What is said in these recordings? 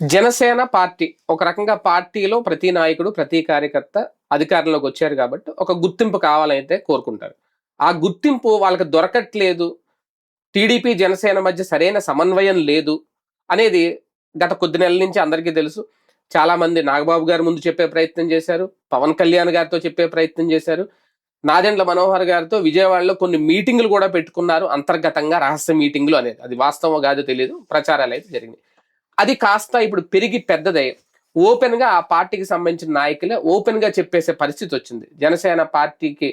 Janasena party ఒక రకంగా పార్టీలో ప్రతి నాయకుడు ప్రతి కార్యకర్త అధికారంలోకి వచ్చారు కాబట్టి ఒక గుర్తింపు కావాలైతే కోరుకుంటారు. ఆ గుర్తింపు వాళ్ళకి దొరకట్లేదు. టీడీపీ జనసేన మధ్య సరైన సమన్వయం లేదు అనేది గత కొద్ది నెలల నుంచి అందరికీ తెలుసు. చాలా మంది నాగబాబు గారి ముందు చెప్పే ప్రయత్నం చేశారు. పవన్ కళ్యాణ్ గారితో చెప్పే ప్రయత్నం చేశారు. నాదెండ్ల మనోహర్ గారితో విజయవాడలో కొన్ని మీటింగులు కూడా పెట్టుకున్నారు. అంతర్గతంగా రహస్య మీటింగులు అనేది. అది వాస్తవం కాదో తెలియదు ప్రచారాలు అయితే జరిగినాయి. అది కాస్త ఇప్పుడు పెరిగి పెద్దదై. ఓపెన్గా ఆ పార్టీకి సంబంధించిన నాయకులే ఓపెన్గా చెప్పేసే పరిస్థితి వచ్చింది. జనసేన పార్టీకి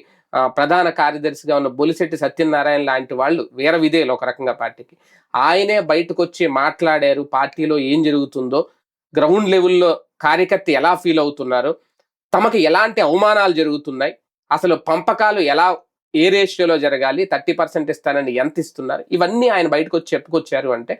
ప్రధాన కార్యదర్శిగా ఉన్న బొలిశెట్టి సత్యనారాయణ లాంటి వాళ్ళు వీర విధేయులు ఒక రకంగా పార్టీకి. ఆయనే బయటకు వచ్చి మాట్లాడారు పార్టీలో ఏం జరుగుతుందో గ్రౌండ్ లెవెల్లో కార్యకర్త ఎలా ఫీల్ అవుతున్నారు తమకు ఎలాంటి అవమానాలు జరుగుతున్నాయి అసలు పంపకాలు ఎలా ఏ రేషియోలో జరగాలి థర్టీ పర్సెంట్ ఇస్తానని ఎంత ఇస్తున్నారు ఇవన్నీ ఆయన బయటకు వచ్చి చెప్పుకొచ్చారు అంటే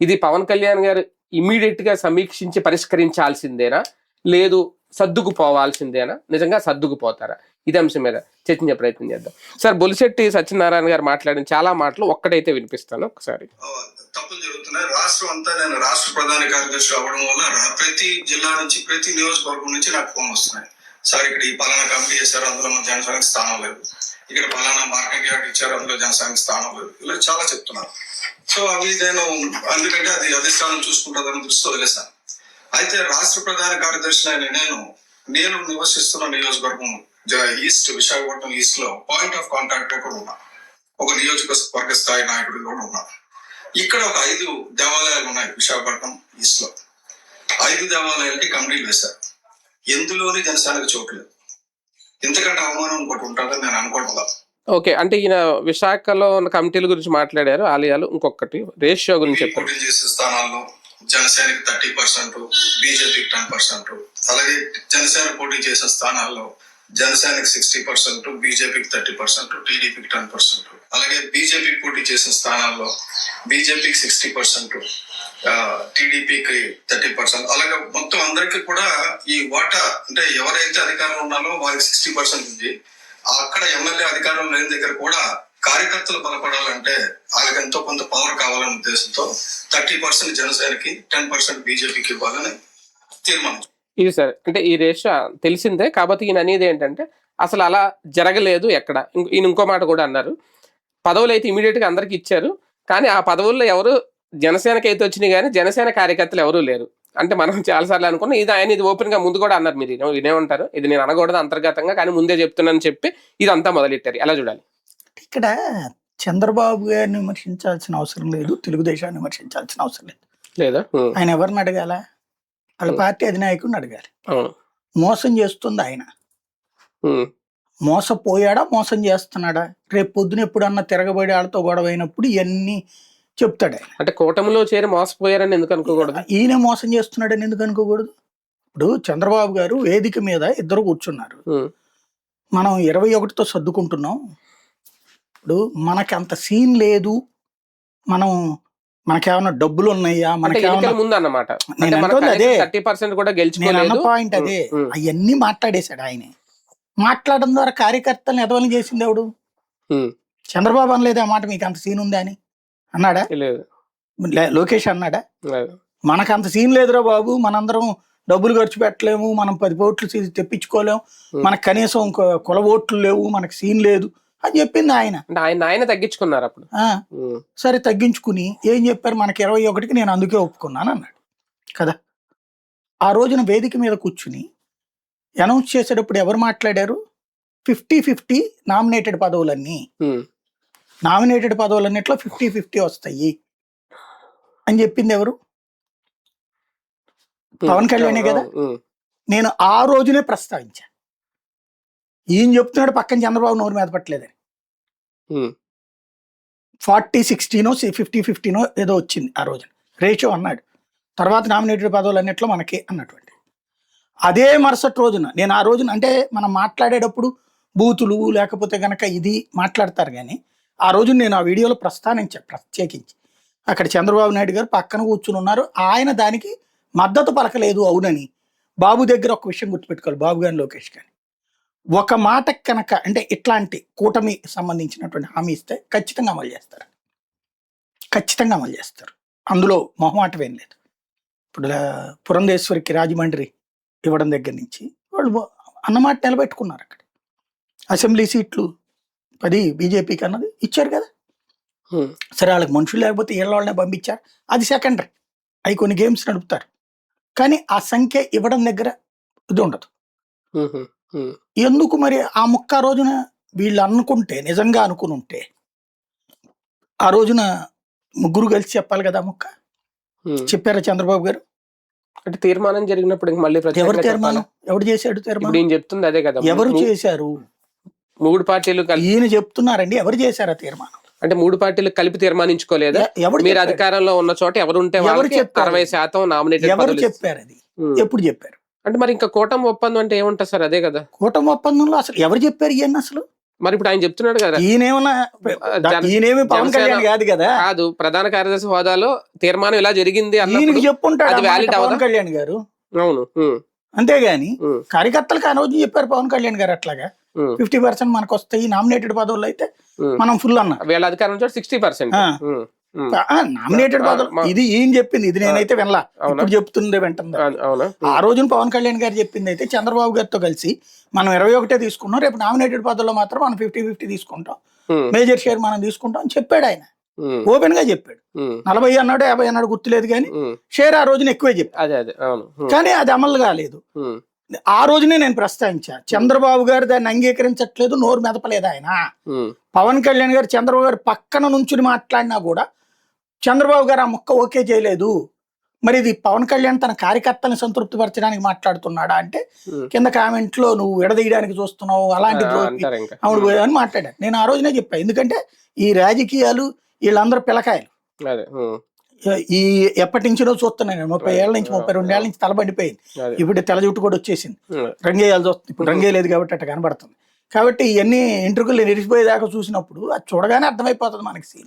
ఇది పవన్ కళ్యాణ్ గారు ఇమీడియట్గా సమీక్షించి పరిష్కరించాల్సిందేనా? లేదు సర్దుకుపోవాల్సిందేనా? నిజంగా సర్దుకుపోతారా? ఇది అంశం మీద చర్చించే ప్రయత్నం చేద్దాం. సార్ బొలిశెట్టి సత్యనారాయణ గారు మాట్లాడిన చాలా మాటలు ఒక్కడైతే వినిపిస్తాను ఒకసారి. తప్పులు జరుగుతున్నాయి. రాష్ట్రం అంతా నేను రాష్ట్ర ప్రధాన కార్యదర్శి అవ్వడం వల్ల ప్రతి జిల్లా నుంచి ప్రతి నియోజకవర్గం నుంచి నాకు ఫోన్ వస్తున్నాయి. సార్ ఇక్కడ ఈ పలానా కమిటీ చేశారు అందులో మన జనసేనకి స్థానం లేదు. ఇక్కడ పలానా మార్కెట్ యార్డ్ ఇచ్చారు అందులో జనసేనకి స్థానం లేదు. ఇలా చాలా చెప్తున్నారు. సో అవి నేను ఎందుకంటే అది అధిష్టానం చూసుకుంటుందని దృష్టితో వదిలేశాను అయితే రాష్ట్ర ప్రధాన కార్యదర్శి అయిన నేను నేను నివసిస్తున్న నియోజకవర్గం జ- ఈస్ట్ విశాఖపట్నం ఈస్ట్లో పాయింట్ ఆఫ్ కాంటాక్ట్ కూడా ఉన్నా. ఒక నియోజకవర్గ స్థాయి నాయకుడు కూడా ఉన్నా. ఇక్కడ ఒక ఐదు దేవాలయాలు ఉన్నాయి విశాఖపట్నం ఈస్ట్లో. ఐదు దేవాలయాలకి కమిటీలు వేశారు ఎందులోని జనసేనకు చోట్లేదు ఇంతకంటే అవమానం ఇంకోటి ఉంటుందని నేను అనుకోవడం ఓకే. అంటే ఈయన విశాఖలో ఉన్న కమిటీల గురించి మాట్లాడారు ఆలయాలు ఇంకొకటి రేషియో గురించి చెప్పారు. పోటీ చేసే స్థానాల్లో జనసేనకి థర్టీ పర్సెంట్ బీజేపీకి టెన్ పర్సెంట్ అలాగే జనసేన పోటీ చేసే స్థానాల్లో జనసేనకి సిక్స్టీ పర్సెంట్ బీజేపీకి థర్టీ పర్సెంట్ టీడీపీకి టెన్ పర్సెంట్ అలాగే బీజేపీ పోటీ చేసిన స్థానాల్లో బీజేపీకి సిక్స్టీ పర్సెంట్ టీడీపీకి థర్టీ పర్సెంట్ అలాగే మొత్తం అందరికీ కూడా ఈ వాటా అంటే ఎవరైతే అధికారంలో ఉన్నారో వారికి సిక్స్టీ పర్సెంట్ ఉంది. అక్కడ ఎమ్మెల్యే అధికారం లేని దగ్గర కూడా కార్యకర్తలు బలపడాలంటే వాళ్ళకి ఎంతో కొంత పవర్ కావాలనే ఉద్దేశంతో థర్టీ పర్సెంట్ జనసేనకి టెన్ పర్సెంట్ బీజేపీకి ఇవ్వాలని తీర్మానం ఇది సార్ అంటే ఈ రేషియో తెలిసిందే కాబట్టి ఈయన అనేది ఏంటంటే అసలు అలా జరగలేదు ఎక్కడ. ఈయన ఇంకో మాట కూడా అన్నారు. పదవులు అయితే ఇమీడియట్గా అందరికి ఇచ్చారు కానీ ఆ పదవుల్లో ఎవరు జనసేనకి అయితే వచ్చినాయి కానీ జనసేన కార్యకర్తలు ఎవరూ లేరు. అంటే మనం చాలాసార్లు అనుకున్నాం ఇది ఆయన ఇది ఓపెన్గా ముందు కూడా అన్నారు మీరు ఇదే- ఇదేమంటారు ఇది నేను అనకూడదు అంతర్గతంగా కానీ ముందే చెప్తున్నాను చెప్పి ఇదంతా మొదలెట్టారు. ఎలా చూడాలి? ఇక్కడ చంద్రబాబు గారిని విమర్శించాల్సిన అవసరం లేదు తెలుగుదేశాన్ని విమర్శించాల్సిన అవసరం లేదు. లేదా? ఆయన ఎవరిని అడగాల? వాళ్ళ. పార్టీ అధినాయకుడిని అడగాలి. మోసం చేస్తుంది ఆయన. మోసపోయాడా? మోసం చేస్తున్నాడా? రేపు పొద్దున ఎప్పుడన్నా తిరగబడి వాళ్ళతో గొడవ అయినప్పుడు ఇవన్నీ చెప్తాడు. ఆయన అంటే కూటమిలో చేరి మోసపోయారని ఎందుకు అనుకోకూడదు? ఈయన మోసం చేస్తున్నాడని ఎందుకు అనుకోకూడదు? ఇప్పుడు చంద్రబాబు గారు వేదిక మీద ఇద్దరు కూర్చున్నారు. మనం ఇరవై ఒకటితో సర్దుకుంటున్నాం. ఇప్పుడు మనకి అంత సీన్ లేదు. మనం మనకేమైనా డబ్బులు ఉన్నాయా అంటే మనకేమైనా ఎన్నికల ముందు అన్నమాట నేను అంటుంది అదే. థర్టీ పర్సెంట్ కూడా పాయింట్ అదే. అవన్నీ మాట్లాడేశాడు ఆయనే. మాట్లాడడం ద్వారా కార్యకర్తలను ఎదవని చేసింది ఎవడు? చంద్రబాబు అనలేదు ఆ మాట మీకు అంత సీన్ ఉందా అని. అన్నాడా? లేదు. లోకేష్ అన్నాడా? లేదు. మనకు అంత సీన్ లేదురా బాబు. మనందరం డబ్బులు ఖర్చు పెట్టలేము. మనం పది ఓట్లు తెప్పించుకోలేము. మనకు కనీసం కుల ఓట్లు లేవు. మనకు సీన్ లేదు అని చెప్పింది ఆయన. ఆయన ఆయన తగ్గించుకున్నారు అప్పుడు. సరే తగ్గించుకుని ఏం చెప్పారు? మనకి ఇరవై ఒకటికి నేను అందుకే ఒప్పుకున్నాను అన్నాడు. కదా? ఆ రోజున వేదిక మీద కూర్చుని అనౌన్స్ చేసేటప్పుడు ఎవరు మాట్లాడారు? ఫిఫ్టీ ఫిఫ్టీ నామినేటెడ్ పదవులన్నీ. నామినేటెడ్ పదవులన్నిట్లో ఫిఫ్టీ ఫిఫ్టీ వస్తాయి. అని చెప్పింది ఎవరు. పవన్ కళ్యాణే కదా? నేను ఆ రోజునే ప్రస్తావించా. ఈయన చెప్తున్నాడు పక్కన చంద్రబాబు నోరు మీద పట్టలేదని. ఫార్టీ సిక్స్టీనో ఫిఫ్టీ ఫిఫ్టీనో ఏదో వచ్చింది ఆ రోజున. రేషియో అన్నాడు. తర్వాత నామినేటెడ్ పదవులు అన్నిట్లో మనకే అన్నటువంటి. అదే మరుసటి రోజున నేను ఆ రోజున అంటే మనం మాట్లాడేటప్పుడు బూతులు లేకపోతే గనక ఇది మాట్లాడతారు కానీ ఆ రోజు నేను ఆ వీడియోలో ప్రస్తానించాను ప్రత్యేకించి అక్కడ చంద్రబాబు నాయుడు గారు పక్కన కూర్చుని ఉన్నారు. ఆయన దానికి మద్దతు పలకలేదు అవునని బాబు దగ్గర ఒక విషయం గుర్తుపెట్టుకోవాలి బాబు గారిని లోకేష్ గారిని. ఒక మాట కనుక అంటే ఇట్లాంటి కూటమి సంబంధించినటువంటి హామీ ఇస్తే ఖచ్చితంగా అమలు చేస్తారు. ఖచ్చితంగా అమలు చేస్తారు. అందులో మొహమాటమేం లేదు. ఇప్పుడు పురంధేశ్వరికి రాజమండ్రి ఇవ్వడం దగ్గర నుంచి వాళ్ళు అన్నమాట నిలబెట్టుకున్నారు అక్కడ. అసెంబ్లీ సీట్లు పది బీజేపీకి అన్నది ఇచ్చారు కదా. సరే వాళ్ళకి మనుషులు లేకపోతే ఏళ్ళ వాళ్ళనే పంపించారు. అది సెకండరీ. అవి కొన్ని గేమ్స్ నడుపుతారు. కానీ ఆ సంఖ్య ఇవ్వడం దగ్గర ఇది ఉండదు. ఎందుకు మరి ఆ ముక్క రోజున వీళ్ళు అనుకుంటే నిజంగా అనుకుని ఉంటే ఆ రోజున ముగ్గురు కలిసి చెప్పాలి కదా ముక్క. చెప్పారా చంద్రబాబు గారు? అంటే తీర్మానం జరిగినప్పుడు మళ్ళీ ఎవరు తీర్మానం? ఎవరు చేశాడు తీర్మానం? చెప్తుంది అదే కదా. ఎవరు చేశారు? మూడు పార్టీలు కలిపి ఈయన చెప్తున్నారండి ఎవరు చేశారా తీర్మానం? అంటే మూడు పార్టీలు కలిపి తీర్మానించుకోలేదా? ఎవరు మీరు? అధికారంలో ఉన్న చోట ఎవరు ఉంటే? అరవై శాతం నామినేటెడ్ ఎవరు. చెప్పారు అది. ఎప్పుడు చెప్పారు? అంటే మరి ఇంకా కూటమి ఒప్పందం అంటే ఏముంటుంది సార్? అదే కదా. కూటమి ఒప్పందంలో అసలు ఎవరు చెప్పారు ఈయన అసలు? మరి ఇప్పుడు ఆయన చెప్తున్నాడు కదా. ఈయనేమన్నా పవన్ కళ్యాణ్ కాదు కదా? కాదు ప్రధాన కార్యదర్శి హోదాలో తీర్మానం ఇలా జరిగింది ఈయనకి చెప్పుంటాడు పవన్? కళ్యాణ్ గారు. అవును. అంతేగాని కార్యకర్తలకు రోజు చెప్పారు పవన్ కళ్యాణ్ గారు అట్లాగా? ఫిఫ్టీ పర్సెంట్ మనకు వస్తాయి నామినేటెడ్ పదవులు అయితే ఉమ్. మనం ఫుల్ అన్నా. వీళ్ళ అధికారం సిక్స్టీ పర్సెంట్. ఆ. నామినేటెడ్ పదవులు. ఇది ఈయన చెప్పింది? ఇది నేనైతే వినలా? ఇప్పుడు చెప్తుందే వింటుంది ఆ రోజున పవన్ కళ్యాణ్ గారు చెప్పింది అయితే చంద్రబాబు గారితో కలిసి మనం ఇరవై ఒకటే తీసుకున్నాం. రేపు నామినేటెడ్ పదవుల్లో మాత్రం మనం ఫిఫ్టీ ఫిఫ్టీ తీసుకుంటాం. మేజర్ షేర్ మనం తీసుకుంటాం అని చెప్పాడు ఆయన. ఓపెన్గా చెప్పాడు. నలభై అన్నాడు యాభై అన్నాడు గుర్తులేదు కానీ. షేర్ ఆ రోజున ఎక్కువే చెప్పాడు. కానీ అది అమలు కాలేదు. ఆ రోజునే నేను ప్రస్తావించా. చంద్రబాబు గారు దాన్ని అంగీకరించట్లేదు నోరు మెదపలేదు ఆయన. పవన్ కళ్యాణ్ గారు చంద్రబాబు గారు పక్కన నుంచుని మాట్లాడినా కూడా చంద్రబాబు గారు ఆ ముక్క ఓకే చేయలేదు. మరి ఇది పవన్ కళ్యాణ్ తన కార్యకర్తలను సంతృప్తిపరచడానికి మాట్లాడుతున్నాడా అంటే. కింద కామెంట్లో నువ్వు విడదీయడానికి చూస్తున్నావు అలాంటి అవును అని మాట్లాడాను నేను ఆ రోజునే చెప్పా. ఎందుకంటే ఈ రాజకీయాలు వీళ్ళందరూ ఉమ్, ఈ ఎప్పటి నుంచినో చూస్తున్నాను నేను. ముప్పై ఏళ్ళ నుంచి ముప్పై రెండు ఏళ్ళ నుంచి తలబండిపోయింది. ఇప్పుడు తెల్ల జుట్టు కూడా వచ్చేసింది. ఉమ్, రంగేయాల్సి వస్తుంది. ఇప్పుడు రంగేయలేదు కాబట్టి అట్ట కనబడుతుంది. కాబట్టి ఇవన్నీ ఇంటర్వ్యూలు నిలిచిపోయేదాకా చూసినప్పుడు అది చూడగానే అర్థమైపోతుంది మనకి సీన్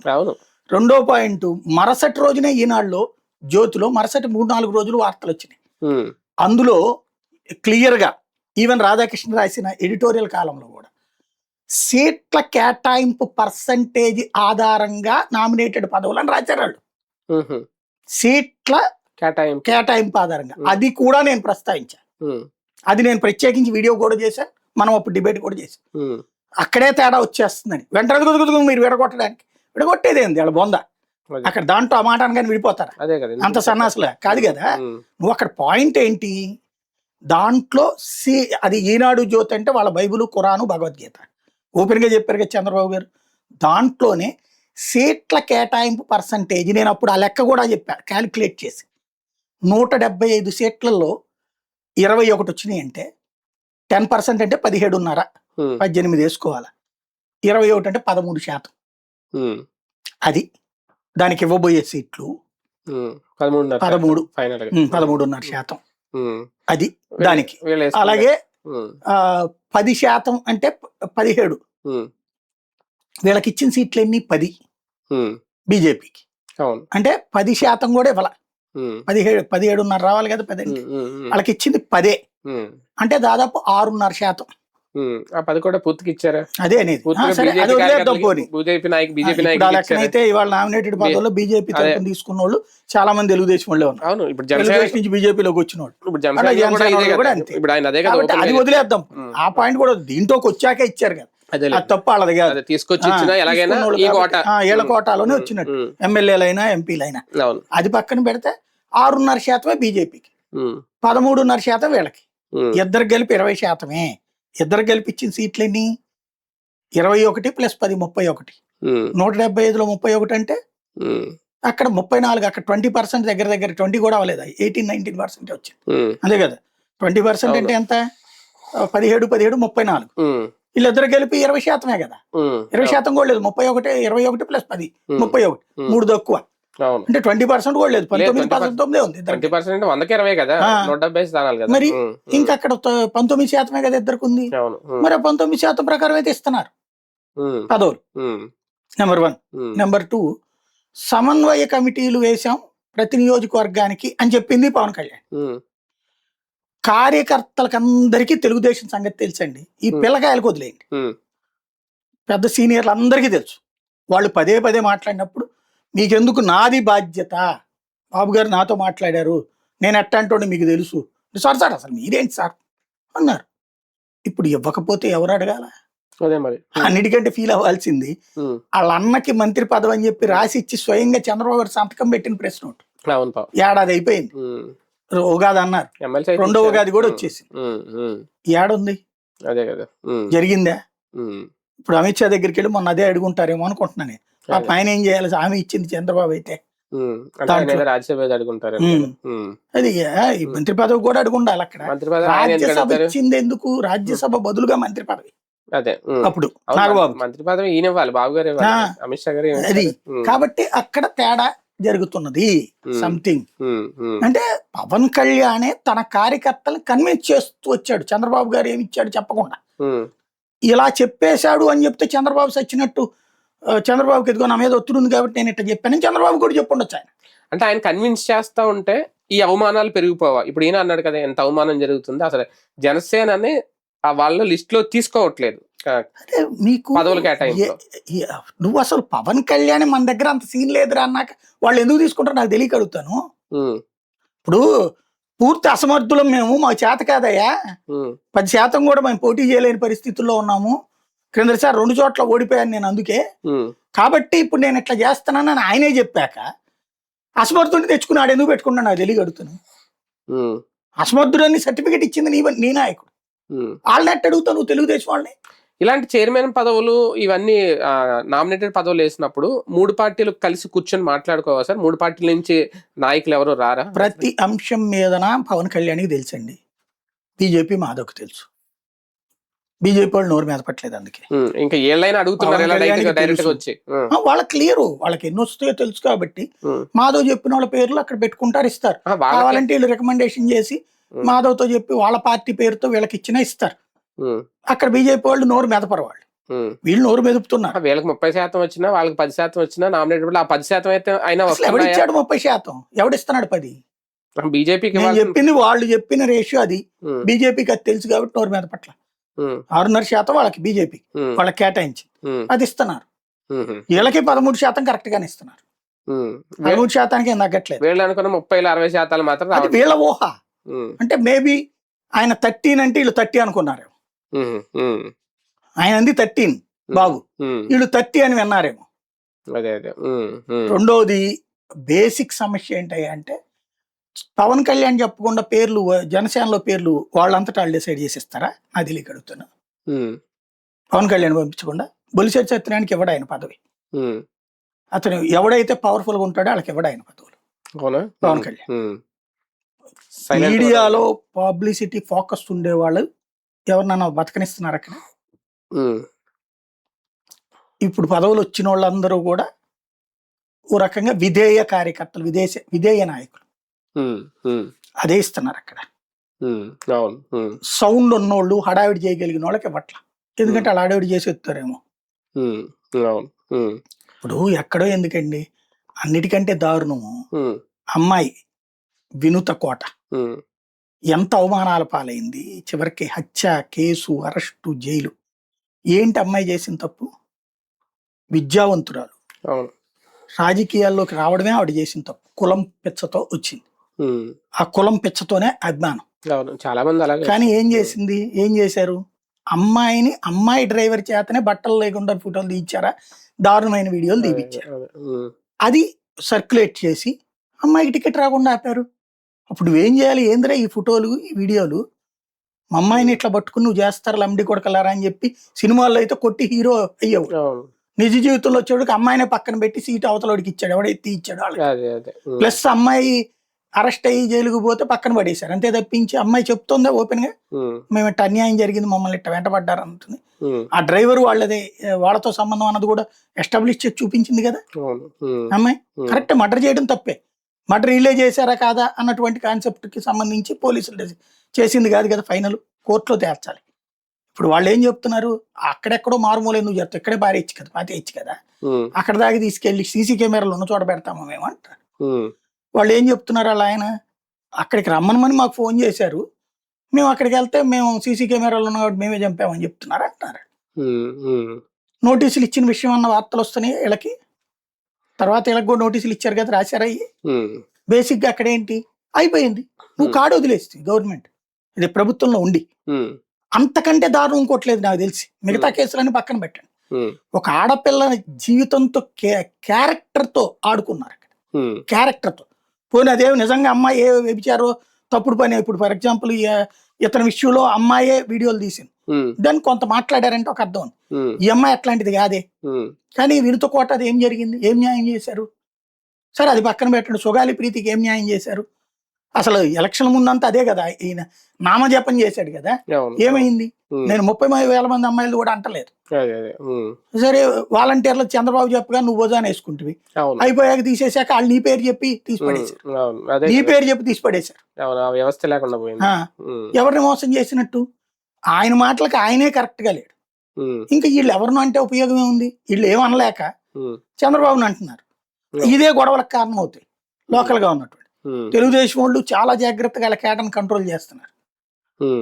రెండో పాయింట్ మరుసటి రోజునే ఈనాడులో జ్యోతిలో మరుసటి మూడు నాలుగు రోజులు వార్తలు వచ్చినాయి. ఉమ్, అందులో క్లియర్గా ఈవెన్ రాధాకృష్ణ రాసిన ఎడిటోరియల్ కాలంలో కూడా సీట్ల కేటాయింపు పర్సంటేజ్ ఆధారంగా నామినేటెడ్ పదవులు అని రాశారు వాళ్ళు. సీట్ల కేటాయింపు. కేటాయింపు ఆధారంగా. అది కూడా నేను ప్రస్తావించాను. అది నేను ప్రత్యేకించి వీడియో కూడా చేశాను. మనం అప్పుడు డిబేట్ కూడా చేశాం ఉమ్, అక్కడే తేడా వచ్చేస్తుందని వెంటనే మీరు విడగొట్టడానికి. విడగొట్టేది ఏంది వాళ్ళ బొంద. అక్కడ దాంట్లో ఆ మాట అనగానే విడిపోతారా? అంత సన్నాసులే. కాదు కదా? నువ్వు అక్కడ పాయింట్ ఏంటి? దాంట్లో సి అది ఈనాడు జ్యోతి అంటే వాళ్ళ బైబిల్ ఖురాను భగవద్గీత. ఓపెన్గా చెప్పారు కదా చంద్రబాబు గారు. దాంట్లోనే సీట్ల కేటాయింపు పర్సంటేజ్ నేను అప్పుడు ఆ లెక్క కూడా చెప్పా క్యాలిక్యులేట్ చేసి. నూట డెబ్బై ఐదు సీట్లలో ఇరవై ఒకటి వచ్చినాయి అంటే టెన్ పర్సెంట్ అంటే పదిహేడున్నర పద్దెనిమిది వేసుకోవాలి. ఇరవై ఒకటి అంటే పదమూడు శాతం. అది. దానికి ఇవ్వబోయే సీట్లు పదమూడు. పదమూడున్నర శాతం. అది దానికి. అలాగే పది శాతం అంటే పదిహేడు. వీళ్ళకి ఇచ్చిన సీట్లు ఎన్ని? పది. బీజేపీకి. అవును. అంటే పది శాతం కూడా ఇవ్వాల. పదిహేడు పదిహేడున్నర రావాలి కదా పది. ఉమ్, ఉమ్, ఉమ్, వాళ్ళకి ఇచ్చింది పదే అంటే దాదాపు ఆరున్నర శాతం. ఆ పది కూడా పూర్తికి ఇచ్చారా? అదే అనేది. బీజేపీ నాయకు లెక్కనైతే ఇవాళ నామినేటెడ్ పదవుల్లో బీజేపీ. తరఫున తీసుకున్న వాళ్ళు చాలా మంది తెలుగుదేశం వాళ్ళే ఉన్నారు. అవును ఇప్పుడు తెలుగుదేశం నుంచి బీజేపీలోకి వచ్చిన వాళ్ళు. ఇప్పుడు ఆయన అదే కదా వదిలేద్దాం. ఆ పాయింట్ కూడా దీంట్లోకి వచ్చాకే ఇచ్చారు కదా. అదే తప్ప వాళ్ళది కాదు. అదే తీసుకొచ్చి ఎలాగైనా ఈ కోట. ఉమ్, కోటాలోనే వచ్చినట్టు. ఎమ్మెల్యేలైనా ఎంపీలైనా. అది పక్కన పెడితే ఆరున్నర శాతమే బీజేపీకి. పదమూడున్నర శాతం వీళ్ళకి. ఇద్దరు కలిపి ఇరవై శాతమే. ఇద్దరు కలిపి ఇచ్చిన సీట్లు ఎన్ని ఇరవై ఒకటి ప్లస్ పది ముప్పై ఒకటి. నూట డెబ్బై ఐదులో ముప్పై ఒకటి అంటే అక్కడ ముప్పై నాలుగు అక్కడ ట్వంటీ పర్సెంట్ దగ్గర దగ్గర ట్వంటీ కూడా అవ్వలేదు. ఎయిటీన్ నైన్టీన్ పర్సెంట్ వచ్చింది. అంతే కదా. Twenty percent. అంటే ఎంత? పదిహేడు పదిహేడు ముప్పై నాలుగు. వీళ్ళిద్దరు కలిపి ఇరవై శాతమే కదా. ఇరవై శాతం కూడా లేదు. ముప్పై ఒకటి ఇరవై ఒకటి ప్లస్ పది ముప్పై ఒకటి మూడు తక్కువ. అంటే ట్వంటీ పర్సెంట్ కూడా లేదు. పంతొమ్మిది 20% పర్సెంట్ తొమ్మిదే ఉంది ట్వంటీ పర్సెంట్ వందకి ఇరవై కదా. ఆ. నూట డెబ్బై స్థానాలు కదా. మరి ఇంకా అక్కడ పంతొమ్మిది శాతమే కదా ఇద్దరికి ఉంది మరి పంతొమ్మిది శాతం ప్రకారం అయితే ఇస్తున్నారు. పదవులు నెంబర్ వన్ నెంబర్ టూ సమన్వయ కమిటీలు వేశాం ప్రతి నియోజకవర్గానికి అని చెప్పింది పవన్ కళ్యాణ్. ఉమ్, కార్యకర్తలకు అందరికీ తెలుగుదేశం సంగతి తెలుసండి. ఈ. పిల్లకాయలకు వదిలేయండి. పెద్ద సీనియర్లు అందరికీ తెలుసు. వాళ్ళు పదే పదే మాట్లాడినప్పుడు మీకెందుకు నాది బాధ్యత? బాబు గారు నాతో మాట్లాడారు. నేను ఎట్టంటోని మీకు తెలుసు. సార్ సార్ అసలు మీరేంటి సార్? అన్నారు. ఇప్పుడు ఇవ్వకపోతే ఎవరు అడగాల? అదే మరి. అన్నిటికంటే ఫీల్ అవ్వాల్సింది వాళ్ళ అన్నకి మంత్రి పదవి అని చెప్పి రాసి ఇచ్చి స్వయంగా చంద్రబాబు గారు సంతకం పెట్టిన పాపం. ఏడాది అయిపోయింది. ఉగాది అన్నారు. రెండో. ఉగాది కూడా వచ్చేసింది. ఏడుంది? అదే కదా. జరిగిందా? ఇప్పుడు అమిత్ షా దగ్గరికి వెళ్ళి మొన్న అదే అడుగుంటారేమో అనుకుంటున్నాను నేను. ఆ. పైన ఏం చేయాలి? హామీ ఇచ్చింది చంద్రబాబు అయితే. అది మంత్రి పదవి కూడా అడుగుండాలి అక్కడ. రాజ్యసభ ఇచ్చింది ఎందుకు? రాజ్యసభ బదులుగా మంత్రి పదవి. అదే. అప్పుడు నాగబాబు. మంత్రి పదవి ఈయన ఇవ్వాలి బాబు గారు. అమిత్ షా గారు అది. కాబట్టి అక్కడ తేడా జరుగుతున్నది. సంథింగ్ అంటే పవన్ కళ్యాణే తన కార్యకర్తలు కన్విన్స్ చేస్తూ వచ్చాడు. చంద్రబాబు గారు ఏమి ఇచ్చాడు చెప్పకుండా. ఇలా చెప్పేశాడు అని చెప్తే చంద్రబాబు సచ్చినట్టు చంద్రబాబుకి ఎదుగో నా మీద ఒత్తిడి ఉంది కాబట్టి నేను ఇట్లా చెప్పాను చంద్రబాబు కూడా చెప్పుండొచ్చు ఆయన. అంటే ఆయన కన్విన్స్ చేస్తా ఉంటే ఈ అవమానాలు పెరిగిపోవా? ఇప్పుడు ఈయన అన్నాడు కదా ఎంత అవమానం జరుగుతుంది అసలు జనసేనని ఆ వాళ్ళ లిస్ట్లో తీసుకోవట్లేదు అంటే మీకు నువ్వు అసలు పవన్ కళ్యాణ్ మన దగ్గర అంత సీన్ లేదురా అన్నాక వాళ్ళు ఎందుకు తీసుకుంటారు నాకు తెలియక అడుగుతాను. ఉమ్, ఇప్పుడు పూర్తి అసమర్థులం మేము మాకు చేత కాదయ్యా. పది శాతం కూడా మేము పోటీ చేయలేని పరిస్థితుల్లో ఉన్నాము. క్రిందసారి రెండు చోట్ల ఓడిపోయాను నేను అందుకే. కాబట్టి ఇప్పుడు నేను ఇట్లా చేస్తున్నానని ఆయనే చెప్పాక అసమర్థుడిని తెచ్చుకుని ఆడు ఎందుకు పెట్టుకున్నా నాకు తెలియ అసమర్థుడని సర్టిఫికెట్ ఇచ్చింది నీ నీ నాయకుడు. వాళ్ళని ఎట్ట అడుగుతావు నువ్వు తెలుగుదేశం వాళ్ళని? ఇలాంటి చైర్మన్ పదవులు ఇవన్నీ నామినేటెడ్ పదవులు వేసినప్పుడు మూడు పార్టీలు కలిసి కూర్చొని మాట్లాడుకోవాలి సార్. మూడు పార్టీల నుంచి నాయకులు ఎవరు రారా? ప్రతి అంశం మీదన పవన్ కళ్యాణ్కి తెలుసండి. బీజేపీ మాధవ్కి తెలుసు. బీజేపీ వాళ్ళు నోరు మీద పట్టలేదు అందుకే. ఇంకా ఏళ్ళైనా అడుగుతున్నారు. వచ్చి. వాళ్ళ క్లియర్. వాళ్ళకి ఎన్ని వస్తాయో తెలుసు కాబట్టి. మాధవ్ చెప్పిన వాళ్ళ పేర్లు అక్కడ పెట్టుకుంటారు ఇస్తారు. కావాలంటే వీళ్ళు రికమెండేషన్ చేసి. మాధవ్తో చెప్పి వాళ్ళ పార్టీ పేరుతో వీళ్ళకి ఇచ్చినా ఇస్తారు. అక్కడ బీజేపీ వాళ్ళు నోరు మెదపరు వాళ్ళు. వీళ్ళు నోరు మెదుపుతున్నారు. వీళ్ళకి ముప్పై శాతం వచ్చినా వాళ్ళకి పది శాతం వచ్చినా నామినేటెడ్ ఆ పది శాతం అయితే అయినా ఎవడిచ్చాడు ముప్పై శాతం? ఎవడిస్తున్నాడు పది? బీజేపీకి చెప్పింది వాళ్ళు చెప్పిన రేషియో అది. బీజేపీకి అది తెలుసు కాబట్టి నోరు మీద పట్ల ఆరున్నర శాతం వాళ్ళకి బీజేపీ వాళ్ళకి కేటాయించి. అది ఇస్తున్నారు. వీళ్ళకి పదమూడు శాతం కరెక్ట్ గానే ఇస్తున్నారు పదమూడు శాతానికి ఏం తగ్గట్లేదు. వీళ్ళు అనుకున్న ముప్పై అరవై శాతాలు మాత్రం అది. వీళ్ళ ఊహ. అంటే మేబీ ఆయన థర్టీన్ అంటే వీళ్ళు థర్టీ అనుకున్నారు. ఆయన అంది థర్టీన్ బాబు. వీళ్ళు థర్టీ అని విన్నారేమో. అదే అదే. రెండోది బేసిక్ సమస్య ఏంటయ్యా అంటే పవన్ కళ్యాణ్ చెప్పకుండా పేర్లు జనసేనలో పేర్లు వాళ్ళంతటా వాళ్ళు డిసైడ్ చేసిస్తారా? నా తెలియక అడుగుతున్నా. పవన్ కళ్యాణ్ పంపించకుండా బొలిశెట్టి సత్యనారాయణకి ఇవ్వడు ఆయన పదవి. అతను ఎవడైతే పవర్ఫుల్గా ఉంటాడో వాళ్ళకి ఇవ్వడు ఆయన పదవులు? పవన్ కళ్యాణ్. మీడియాలో పబ్లిసిటీ ఫోకస్ ఉండేవాళ్ళు ఎవరినన్నా బతకనిస్తున్నారు అక్కడ? ఇప్పుడు పదవులు వచ్చిన వాళ్ళందరూ కూడా ఓ రకంగా విధేయ కార్యకర్తలు విదేశ విధేయ నాయకులు. అదే ఇస్తున్నారు అక్కడ. సౌండ్ ఉన్నోళ్ళు హడావిడి చేయగలిగిన వాళ్ళకి ఇవ్వట్ల. ఎందుకంటే వాళ్ళు హడావిడి చేసి ఎత్తారేమో ఇప్పుడు ఎక్కడో ఎందుకండి? అన్నిటికంటే దారుణము అమ్మాయి వినుత కోట. ఎంత అవమానాల పాలైంది. చివరికి హత్య కేసు అరెస్టు జైలు. ఏంటి అమ్మాయి చేసిన తప్పు? విద్యావంతురాలు. అవును. రాజకీయాల్లోకి రావడమే ఆవిడ చేసిన తప్పు. కులం పిచ్చతో వచ్చింది. ఆ కులం పిచ్చతోనే అభిమానం అవును. చాలా మంది అలాగే కానీ ఏం చేసింది? ఏం చేశారు? అమ్మాయిని అమ్మాయి డ్రైవర్ చేతనే బట్టలు లేకుండా ఫోటోలు తీయించారా? దారుణమైన వీడియోలు తీపిచ్చారు? అది సర్క్యులేట్ చేసి అమ్మాయికి టికెట్ రాకుండా ఆపారు. అప్పుడు నువ్వేం చేయాలి? ఏందిరా ఈ ఫోటోలు ఈ వీడియోలు? మా అమ్మాయిని ఇట్లా పట్టుకుని నువ్వు చేస్తారు? లమ్డి కొడకలారా? అని చెప్పి సినిమాల్లో అయితే కొట్టి హీరో అయ్యావు నిజ జీవితంలో వచ్చేవాడికి అమ్మాయినే పక్కన పెట్టి సీట్ అవతలడికి ఇచ్చాడు. ఎవడైతే ఇచ్చాడు వాళ్ళకి. ప్లస్ అమ్మాయి అరెస్ట్ అయ్యి జైలుకు పోతే పక్కన పడేశారు. అంతే తప్పించి అమ్మాయి చెప్తుందా ఓపెన్గా మేము ఇట్ట అన్యాయం జరిగింది మమ్మల్ని ఇట్ట వెంటబడ్డారు అంటుంది. ఆ డ్రైవర్ వాళ్ళదే ఏ, వాళ్ళతో సంబంధం అన్నది కూడా ఎస్టాబ్లిష్ చేసి చూపించింది కదా? అమ్మాయి కరెక్ట్ మర్డర్ చేయడం తప్పే. మర్డర్ రిలే చేశారా కాదా అన్నటువంటి కాన్సెప్ట్కి సంబంధించి పోలీసులు చేసింది కాదు కదా ఫైనల్ కోర్టులో తేల్చాలి. ఇప్పుడు వాళ్ళు ఏం చెప్తున్నారు? అక్కడెక్కడో మారుమూల ఎందుకు చేస్తాం ఇక్కడే పారేయచ్చు కదా పాతేయచ్చు కదా. అక్కడ దాకా తీసుకెళ్ళి సీసీ కెమెరాలు ఉన్న చోట పెడతాము మేము అంటారు. వాళ్ళు ఏం చెప్తున్నారు వాళ్ళ ఆయన? అక్కడికి రమ్మనమని మాకు ఫోన్ చేశారు. మేము అక్కడికి వెళ్తే మేము సీసీ కెమెరాలు ఉన్న కాబట్టి మేమే చంపామని చెప్తున్నారు అంటున్నారు నోటీసులు ఇచ్చిన విషయం అన్న వార్తలు వస్తున్నాయి వీళ్ళకి? తర్వాత కూడా నోటీసులు ఇచ్చారు కదా రాశారా అయ్యి ఉమ్, బేసిక్గా అక్కడ ఏంటి? అయిపోయింది. నువ్వు. కాడు వదిలేస్తే గవర్నమెంట్. ఇది ప్రభుత్వంలో ఉండి. అంతకంటే దారుణం ఇంకోట్లేదు నాకు తెలిసి. మిగతా కేసులన్నీ పక్కన పెట్టండి. ఒక ఆడపిల్ల జీవితంతో క్యారెక్టర్తో ఆడుకున్నారు అక్కడ. ఉమ్, క్యారెక్టర్తో. పోనీ అదే నిజంగా అమ్మాయి ఏ వ్యభిచారో తప్పుడు పని. ఇప్పుడు ఫర్ ఎగ్జాంపుల్ ఇతని విషయంలో అమ్మాయే వీడియోలు తీసింది. దాన్ని కొంత మాట్లాడారంటే ఒక అర్థం ఉంది. ఈ అమ్మాయి అట్లాంటిది కాదే. కానీ వినుతో కోట అది ఏం జరిగింది? ఏం న్యాయం చేశారు? సరే అది పక్కన పెట్టండి. సుగాలి ప్రీతికి ఏం న్యాయం చేశారు? అసలు ఎలక్షన్ ముందంతా అదే కదా. ఈయన నామజపం చేశాడు కదా. ఏమైంది? నేను ముప్పై వేల మంది అమ్మాయిలు కూడా అంటలేదు. సరే వాలంటీర్లు చంద్రబాబు చెప్పగా నువ్వు వజాన్ వేసుకుంటువి. అయిపోయాక తీసేశాక వాళ్ళు నీ పేరు చెప్పి తీసి ఉమ్, పడేశారు అవును. అదే నీ. పేరు చెప్పి తీసి పడేశారు అవును ఆ వ్యవస్థ లేకుండా ఎవరిని మోసం చేసినట్టు? ఆయన మాటలకు ఆయనే కరెక్ట్గా లేడు ఇంకా వీళ్ళు ఎవరినో అంటే ఉపయోగమే ఉంది వీళ్ళు ఏమనలేక చంద్రబాబుని అంటున్నారు. ఇదే గొడవలకు కారణం అవుతాయి లోకల్గా ఉన్నటువంటి తెలుగుదేశం వాళ్ళు చాలా జాగ్రత్తగా వాళ్ళ కేటను కంట్రోల్ చేస్తున్నారు.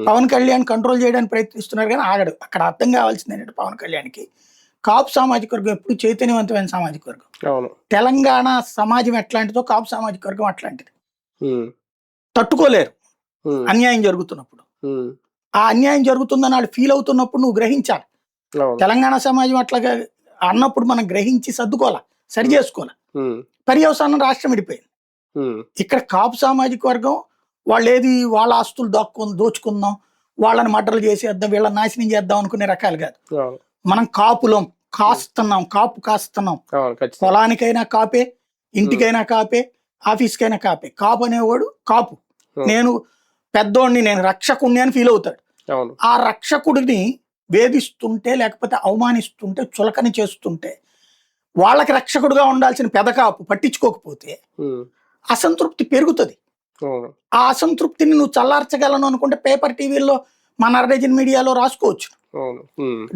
పవన్ కళ్యాణ్ కంట్రోల్ చేయడానికి ప్రయత్నిస్తున్నారు కానీ ఆగడు. అక్కడ అర్థం కావాల్సింది ఏంటంటే పవన్ కళ్యాణ్కి కాపు సామాజిక వర్గం ఎప్పుడు చైతన్యవంతమైన సామాజిక వర్గం. తెలంగాణ సమాజం ఎట్లాంటిదో కాపు సామాజిక వర్గం అట్లాంటిది. తట్టుకోలేరు. అన్యాయం జరుగుతున్నప్పుడు. ఆ అన్యాయం జరుగుతుందని వాళ్ళు ఫీల్ అవుతున్నప్పుడు నువ్వు గ్రహించాలి. తెలంగాణ సమాజం అట్లాగా అన్నప్పుడు మనం గ్రహించి సర్దుకోవాలా? సరి చేసుకోవాలా పర్యవసానం రాష్ట్రం విడిపోయింది. ఇక్కడ కాపు సామాజిక వర్గం వాళ్ళు ఏది వాళ్ళ ఆస్తులు దాక్కు దోచుకుందాం వాళ్ళని మడ్డలు చేసేద్దాం వీళ్ళని నాశనం చేద్దాం అనుకునే రకాలు కాదు. మనం కాపులం కాస్తున్నాం కాపు కాస్తున్నాం. పొలానికైనా కాపే ఇంటికైనా కాపే ఆఫీస్కైనా కాపే. కాపు అనేవాడు కాపు. నేను పెద్దోడిని నేను రక్షకుణ్ణి అని ఫీల్ అవుతాడు. ఆ రక్షకుడిని వేధిస్తుంటే లేకపోతే అవమానిస్తుంటే చులకని చేస్తుంటే వాళ్ళకి రక్షకుడుగా ఉండాల్సిన పెదకాపు పట్టించుకోకపోతే అసంతృప్తి పెరుగుతుంది. ఆ అసంతృప్తిని నువ్వు చల్లార్చగలను అనుకుంటే పేపర్ టీవీల్లో మన అర్డజన్ మీడియాలో రాసుకోవచ్చు.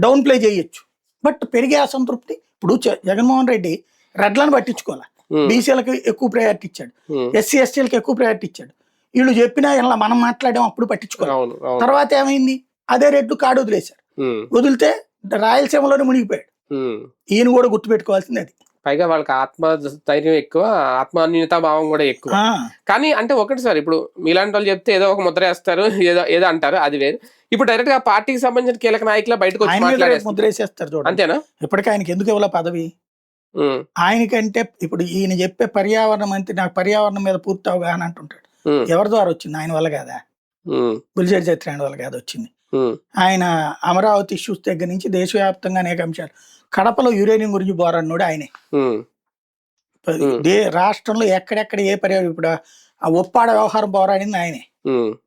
డౌన్ ప్లే చేయొచ్చు. బట్ పెరిగే అసంతృప్తి ఇప్పుడు జగన్మోహన్ రెడ్డి రెడ్లను పట్టించుకోవాలి. బీసీలకు ఎక్కువ ప్రయారిటీ ఇచ్చాడు. ఎస్సీ ఎస్టీలకు ఎక్కువ ప్రయారిటీ ఇచ్చాడు. వీళ్ళు చెప్పినా ఇలా మనం మాట్లాడాం అప్పుడు పట్టించుకోవాలి. తర్వాత ఏమైంది? అదే రెడ్లు కాడు వదిలేశారు వదిలితే రాయలసీమలోనే మునిగిపోయాడు. ఈయన కూడా గుర్తుపెట్టుకోవాల్సింది అది. పైగా వాళ్ళకి ఆత్మ ధైర్యం ఎక్కువ ఆత్మాన్యూనతా భావం కూడా ఎక్కువ. కానీ అంటే ఒకటి సార్ ఇప్పుడు మీలాంటి వాళ్ళు చెప్తే ఏదో ఒక ముద్ర వేస్తారు ఏదో ఏదో అంటారు అది వేరు. ఇప్పుడు డైరెక్ట్గా పార్టీకి సంబంధించిన కీలక నాయకుల బయటకు వచ్చి ఆయన మీద రేపు మాట్లాడేస్తారు. ముద్రేసేస్తారు చూడండి. అంతేనా? ఇప్పటికీ ఆయనకి ఎందుకు ఇవ్వాల పదవి? ఆయనకంటే ఇప్పుడు ఈయన చెప్పే పర్యావరణం అంటే నాకు పర్యావరణం మీద పూర్తి అవగాహన అంటుంటాడు. ఎవరి ద్వారా వచ్చింది? ఆయన వల్ల కాదా? బులిజెడ్ సత్యనారాయణ వల్ల కాదు వచ్చింది. ఆయన అమరావతి ఇష్యూస్ దగ్గర నుంచి దేశవ్యాప్తంగా అనేక అంశాలు. కడపలో యురేనియం గురించి పోరాడినోడు ఆయనే. దే రాష్ట్రంలో ఎక్కడెక్కడ ఏ పర్యావరణ ఇప్పుడు ఆ ఒప్పాడ వ్యవహారం పోరాడింది ఆయనే.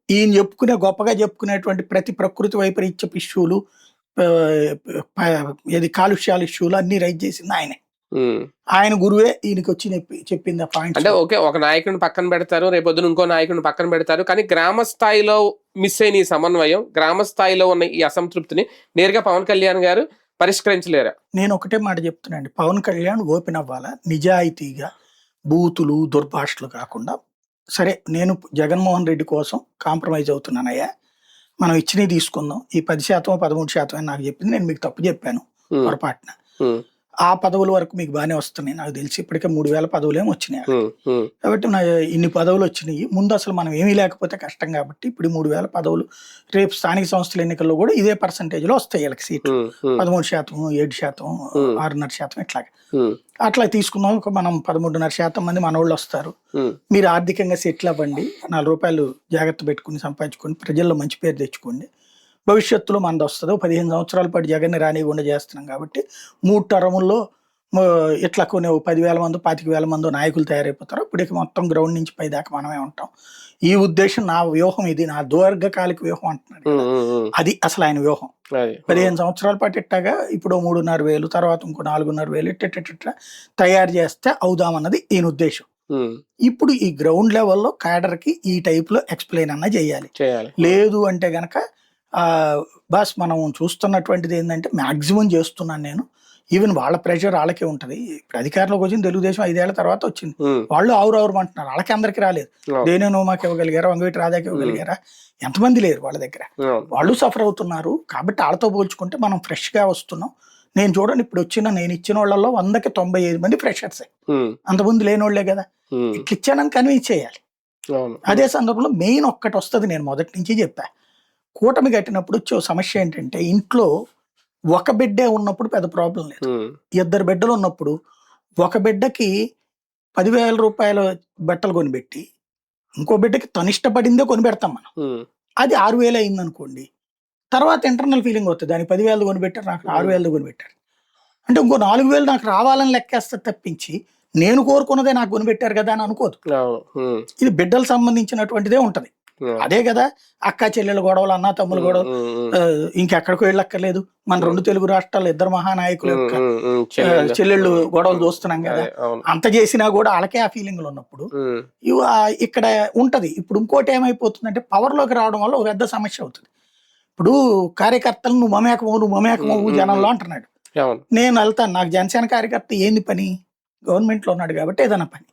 ఈయన చెప్పుకునే గొప్పగా చెప్పుకునేటువంటి ప్రతి ప్రకృతి వైపరీత్యపు ఇష్యూలు ఏది కాలుష్యాల ఇష్యూలు అన్ని రైజ్ చేసింది ఆయనే. ఆయన గురువే ఈయనకి వచ్చి చెప్పి- చెప్పింది పాయింట్ అంటే ఓకే ఒక నాయకుడిని పక్కన పెడతారు రేపొద్దున ఇంకో నాయకుడిని పక్కన పెడతారు కానీ గ్రామ స్థాయిలో మిస్ అయిన ఈ సమన్వయం గ్రామ స్థాయిలో ఉన్న ఈ అసంతృప్తిని నేరుగా పవన్ కళ్యాణ్ గారు పరిష్కరించలేరా. నేను ఒకటే మాట చెప్తున్నాండి పవన్ కళ్యాణ్ ఓపెన్ అవ్వాలా? నిజాయితీగా బూతులు దుర్భాషలు కాకుండా. సరే నేను జగన్మోహన్ రెడ్డి కోసం కాంప్రమైజ్ అవుతున్నానయ్యా. మనం ఇచ్చినవి తీసుకుందాం. ఈ పది శాతం పదమూడు శాతం అని నాకు చెప్పింది నేను మీకు తప్పు చెప్పాను పొరపాటున. ఆ పదవుల వరకు మీకు బాగానే వస్తున్నాయి. నాకు తెలిసి ఇప్పటికే మూడు వేల పదవులేమో వచ్చినాయి. ఉమ్, ఉమ్, కాబట్టి నా ఇన్ని పదవులు వచ్చినాయి. ముందు అసలు మనం ఏమీ లేకపోతే కష్టం కాబట్టి ఇప్పుడు మూడు వేల పదవులు రేపు స్థానిక సంస్థల ఎన్నికల్లో కూడా ఇదే percentage లో వస్తాయి వీళ్ళకి సీట్లు. పదమూడు శాతం ఏడు శాతం. ఆరున్నర శాతం ఇట్లాగా. అట్లా తీసుకున్నాం. ఒక మనం పదమూడున్నర శాతం మంది మనోళ్ళు వస్తారు. మీరు ఆర్థికంగా సెటిల్ అవ్వండి. నాలుగు రూపాయలు జాగ్రత్త పెట్టుకుని సంపాదించుకొని ప్రజల్లో మంచి పేరు తెచ్చుకోండి. భవిష్యత్తులో మనది వస్తుంది పదిహేను సంవత్సరాల పాటు జగన్ని రానివ్వకుండా చేస్తున్నాం కాబట్టి మూడు టర్ముల్లో ఇట్లా కొన్ని పదివేల మంది పాతిక వేల మంది నాయకులు తయారైపోతారు. ఇప్పటికి మొత్తం గ్రౌండ్ నుంచి పై దాకా మనమే ఉంటాం. ఈ ఉద్దేశం నా వ్యూహం ఇది. నా దీర్ఘకాలిక వ్యూహం అంటున్నాడు. అది అసలు ఆయన వ్యూహం. పదిహేను సంవత్సరాల పాటు ఇట్టాగా ఇప్పుడు మూడున్నర వేలు తర్వాత ఇంకో నాలుగున్నర వేలు ఇట్ట తయారు చేస్తే అవుదామన్నది ఈయన ఉద్దేశం. ఇప్పుడు ఈ గ్రౌండ్ లెవెల్లో క్యాడర్కి ఈ టైప్లో ఎక్స్ప్లెయిన్ అన్న చేయాలి. లేదు అంటే గనక బాస్ మనం చూస్తున్నటువంటిది ఏంటంటే మ్యాక్సిమం చేస్తున్నాను నేను. ఈవెన్ వాళ్ళ ప్రెషర్ వాళ్ళకే ఉంటుంది. ఇప్పుడు అధికారంలోకి వచ్చింది తెలుగుదేశం ఐదేళ్ళ తర్వాత వచ్చింది. వాళ్ళు ఆవురు ఆవురు అంటున్నారు. వాళ్ళకి అందరికి రాలేదు. అవును, దేని నోమాకి ఇవ్వగలిగారా వంగవీటి రాజాకి ఇవ్వగలిగారా? ఎంతమంది లేరు వాళ్ళ దగ్గర. వాళ్ళు సఫర్ అవుతున్నారు. కాబట్టి వాళ్ళతో పోల్చుకుంటే మనం ఫ్రెష్గా వస్తున్నాం. నేను చూడండి ఇప్పుడు వచ్చిన నేను ఇచ్చిన వాళ్ళలో వందకి తొంభై ఐదు మంది ఫ్రెషర్సే ఉమ్, అంతమంది లేని వాళ్ళే కదా. ఇట్లా ఇచ్చానని కన్విన్స్ చేయాలి. అదే సందర్భంలో మెయిన్ ఒక్కటి వస్తుంది నేను మొదటి నుంచి చెప్పా. కూటమి కట్టినప్పుడు వచ్చే సమస్య ఏంటంటే ఇంట్లో ఒక బిడ్డే ఉన్నప్పుడు పెద్ద ప్రాబ్లం లేదు. ఇద్దరు బిడ్డలు ఉన్నప్పుడు ఒక బిడ్డకి పదివేల రూపాయల బట్టలు కొనిపెట్టి ఇంకో బిడ్డకి తను ఇష్టపడిందే కొనిపెడతాం మనం. అది ఆరు వేలు అయింది అనుకోండి తర్వాత ఇంటర్నల్ ఫీలింగ్ వస్తుంది దాని పదివేలు కొనిపెట్టారు నాకు ఆరు వేలు కొనిపెట్టారు. అంటే ఇంకో నాలుగు వేలు నాకు రావాలని లెక్కేస్తే తప్పించి నేను కోరుకున్నదే నాకు కొనిపెట్టారు కదా అని అనుకోదు. ఇది బిడ్డలు సంబంధించినటువంటిదే ఉంటది. అదే కదా అక్క చెల్లెల గొడవలు అన్న తమ్ముల గొడవలు. ఇంకెక్కడికో వెళ్ళక్కర్లేదు. మన రెండు తెలుగు రాష్ట్రాలు ఇద్దరు మహానాయకుల యొక్క చెల్లెళ్ళు. గొడవలు చూస్తున్నాం కదా. అంత చేసినా కూడా వాళ్ళకే ఆ ఫీలింగ్లు ఉన్నప్పుడు ఇక్కడ ఉంటది. ఇప్పుడు ఇంకోటి ఏమైపోతుందంటే పవర్లోకి రావడం వల్ల ఒక పెద్ద సమస్య అవుతుంది. ఇప్పుడు కార్యకర్తలు నువ్వు మమేకమవు నువ్వు మమేకమవు జనంలో. అంటున్నాడు. నేను వెళ్తాను. నాకు జనసేన కార్యకర్త ఏంది పని? గవర్నమెంట్లో ఉన్నాడు కాబట్టి ఏదైనా పని.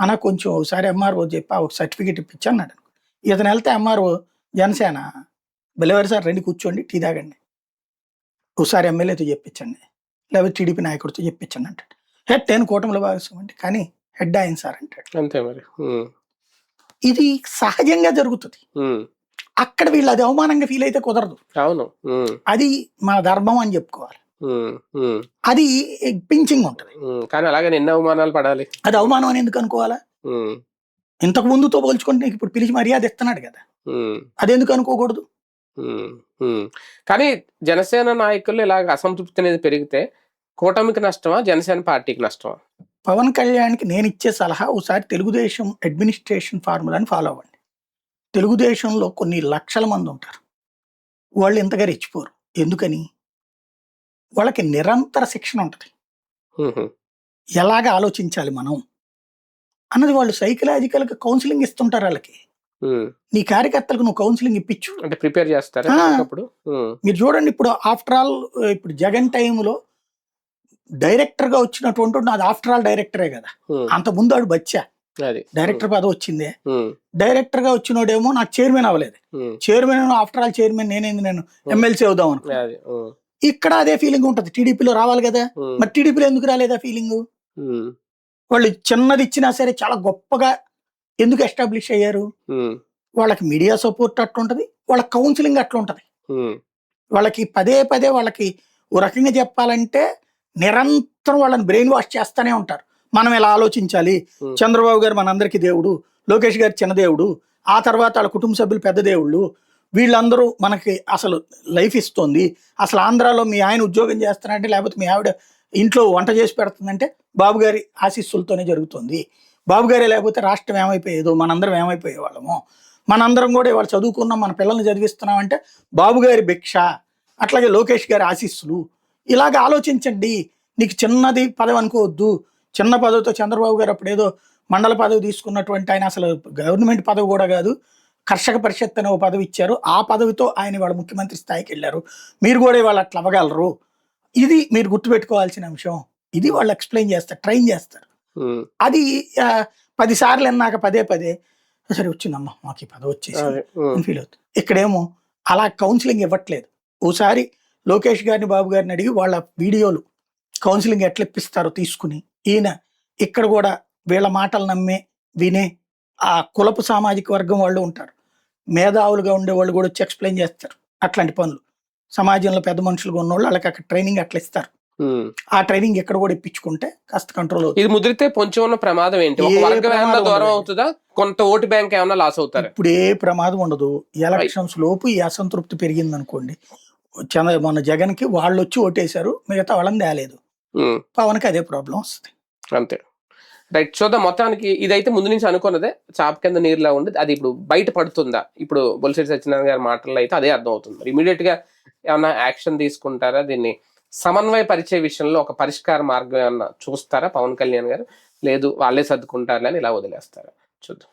అన్న కొంచెం ఒకసారి ఎంఆర్ఓ చెప్పి ఒక సర్టిఫికేట్ ఇప్పించి అన్నాడు. ఇతను వెళ్తే ఎంఆర్ఓ జనసేన. బెలవరి సార్ రండి కూర్చోండి టీ తాగండి. ఒకసారి ఎమ్మెల్యేతో చెప్పించండి. లేకపోతే టీడీపీ నాయకుడితో చెప్పించండి అంటాడు. హెడ్ నేను కూటమిలో భాగస్వామి అంటే కానీ హెడ్ ఆయన సార్ అంటాడు. అంతే మరి. ఇది సహజంగా జరుగుతుంది. అక్కడ వీళ్ళు అది అవమానంగా ఫీల్ అయితే కుదరదు. అవును. అది మన ధర్మం అని చెప్పుకోవాలి. అది పించింగ్ ఉంటుంది. కానీ అలాగే ఎన్ని అవమానాలు పడాలి? అది అవమానం అని ఎందుకు అనుకోవాలా? ఇంతకు ముందుతో పోల్చుకుంటే నీకు ఇప్పుడు పిలిచి మర్యాద ఇస్తున్నాడు కదా. ఉమ్, అది ఎందుకు అనుకోకూడదు. కానీ జనసేన నాయకులు ఇలాగ అసంతృప్తి అనేది పెరిగితే కూటమికి నష్టమా జనసేన పార్టీకి నష్టమా? పవన్ కళ్యాణ్కి నేను ఇచ్చే సలహా ఒకసారి తెలుగుదేశం అడ్మినిస్ట్రేషన్ ఫార్ములాని ఫాలో అవ్వండి. తెలుగుదేశంలో కొన్ని లక్షల మంది ఉంటారు. వాళ్ళు ఇంతగా రెచ్చిపోరు ఎందుకని? వాళ్ళకి నిరంతర శిక్షణ ఉంటుంది. ఎలాగ ఆలోచించాలి మనం? అన్నది వాళ్ళు సైకలాజికల్గా కౌన్సిలింగ్ ఇస్తుంటారు వాళ్ళకి. నీ కార్యకర్తలకు నువ్వు కౌన్సిలింగ్ ఇప్పించు. అంటే ప్రిపేర్ చేస్తారా మీరు చూడండి ఇప్పుడు ఆఫ్టర్ ఆల్ ఇప్పుడు జగన్ టైంలో డైరెక్టర్గా వచ్చినటువంటి నాది ఆఫ్టర్ ఆల్ డైరెక్టరే కదా. అంత ముందు ఆడు బచ్చా. డైరెక్టర్ పదవి వచ్చిందే. డైరెక్టర్గా వచ్చినోడేమో నాకు చైర్మన్ అవ్వలేదు. చైర్మన్ ఆఫ్టర్ ఆల్ చైర్మన్ నేనేంది నేను? ఎమ్మెల్సీ అవుదాం అనుకో ఇక్కడ అదే ఫీలింగ్ ఉంటుంది. టీడీపీలో రావాలి కదా. మరి టీడీపీలో ఎందుకు రాలేదా ఫీలింగ్ వాళ్ళు చిన్నది ఇచ్చినా సరే చాలా గొప్పగా ఎందుకు ఎస్టాబ్లిష్ అయ్యారు? వాళ్ళకి మీడియా సపోర్ట్ అట్లుంటది వాళ్ళ కౌన్సిలింగ్ అట్లుంటది. వాళ్ళకి పదే పదే వాళ్ళకి ఓ రకంగా చెప్పాలంటే నిరంతరం వాళ్ళని బ్రెయిన్ వాష్ చేస్తూనే ఉంటారు. మనం ఇలా ఆలోచించాలి. చంద్రబాబు గారు మనందరికీ దేవుడు లోకేష్ గారు చిన్న దేవుడు ఆ తర్వాత వాళ్ళ కుటుంబ సభ్యులు పెద్ద దేవుళ్ళు వీళ్ళందరూ మనకి అసలు లైఫ్ ఇస్తుంది. అసలు ఆంధ్రాలో మీ ఆయన ఉద్యోగం చేస్తున్నారంటే లేకపోతే మీ ఆవిడ ఇంట్లో వంట చేసి పెడుతుందంటే బాబుగారి ఆశీస్సులతోనే జరుగుతుంది. బాబుగారే లేకపోతే రాష్ట్రం ఏమైపోయేదో మనందరం ఏమైపోయే వాళ్ళము. మనందరం కూడా ఇవాళ చదువుకున్నాం మన పిల్లల్ని చదివిస్తున్నామంటే అంటే బాబుగారి భిక్ష అట్లాగే లోకేష్ గారి ఆశీస్సులు. ఇలాగ ఆలోచించండి. నీకు చిన్నది పదవి అనుకోవద్దు. చిన్న పదవితో చంద్రబాబు గారు అప్పుడు ఏదో మండల పదవి తీసుకున్నటువంటి ఆయన అసలు గవర్నమెంట్ పదవి కూడా కాదు. కర్షక పరిషత్ అనే ఒక పదవి ఇచ్చారు. ఆ పదవితో ఆయన ఇవాళ ముఖ్యమంత్రి స్థాయికి వెళ్ళారు. మీరు కూడా ఇవాళ అట్లా అవ్వగలరు. ఇది మీరు గుర్తుపెట్టుకోవాల్సిన అంశం. ఇది వాళ్ళు ఎక్స్ప్లెయిన్ చేస్తారు ట్రైన్ చేస్తారు. అది పది సార్లు అన్నాక పదే పదే సరే వచ్చిందమ్మా మాకు ఈ పదవి వచ్చేసి ఫీల్ అవుతుంది ఇక్కడేమో అలా కౌన్సిలింగ్ ఇవ్వట్లేదు. ఓసారి లోకేష్ గారిని బాబు గారిని అడిగి వాళ్ళ వీడియోలు కౌన్సిలింగ్ ఎట్లా ఇప్పిస్తారో తీసుకుని ఈయన ఇక్కడ కూడా వీళ్ళ మాటలు నమ్మే వినే ఆ కులపు సామాజిక వర్గం వాళ్ళు ఉంటారు. మేధావులుగా ఉండే వాళ్ళు కూడా వచ్చి ఎక్స్ప్లెయిన్ చేస్తారు అట్లాంటి పనులు. సమాజంలో పెద్ద మనుషులుగా ఉన్నవాళ్ళు వాళ్ళకి అక్కడ ట్రైనింగ్ అట్లా ఇస్తారు. ఆ ట్రైనింగ్ ఎక్కడ కూడా ఇప్పించుకుంటే కాస్త కంట్రోల్ అవుతుంది. ఇది ముదిరితే పొంచి ఉన్న ప్రమాదం ఏంటి? ఒక ఏ వర్గం ఏమన్నా ప్రమాదం దూరం ఉండదు. అవుతుందా? కొంత ఓటు బ్యాంక్ ఏమన్నా లాస్ అవుతారా? ఇప్పుడు ఏ ప్రమాదం ఉండదు. ఎలక్షన్స్ లోపు ఈ అసంతృప్తి పెరిగింది అనుకోండి చంద్ర మన జగన్కి వాళ్ళు వచ్చి ఓటేశారు మిగతా వాళ్ళని తేలేదు. పవన్కి అదే ప్రాబ్లం వస్తుంది. అంతే. రైట్ చూద్దాం. మొత్తానికి ఇదైతే ముందు నుంచి అనుకున్నదే. చాప కింద నీరులా ఉండి అది ఇప్పుడు బయట పడుతుందా? ఇప్పుడు బొలిశెట్టి సత్యనారాయణ గారి మాటల్లో అయితే అదే అర్థం అవుతుంది ఇమీడియట్గా ఏమన్నా యాక్షన్ తీసుకుంటారా? దీన్ని సమన్వయ పరిచయ విషయంలో ఒక పరిష్కార మార్గం ఏమన్నా చూస్తారా? పవన్ కళ్యాణ్ గారు? లేదు వాళ్ళే సర్దుకుంటారా అని ఇలా వదిలేస్తారా? చూద్దాం.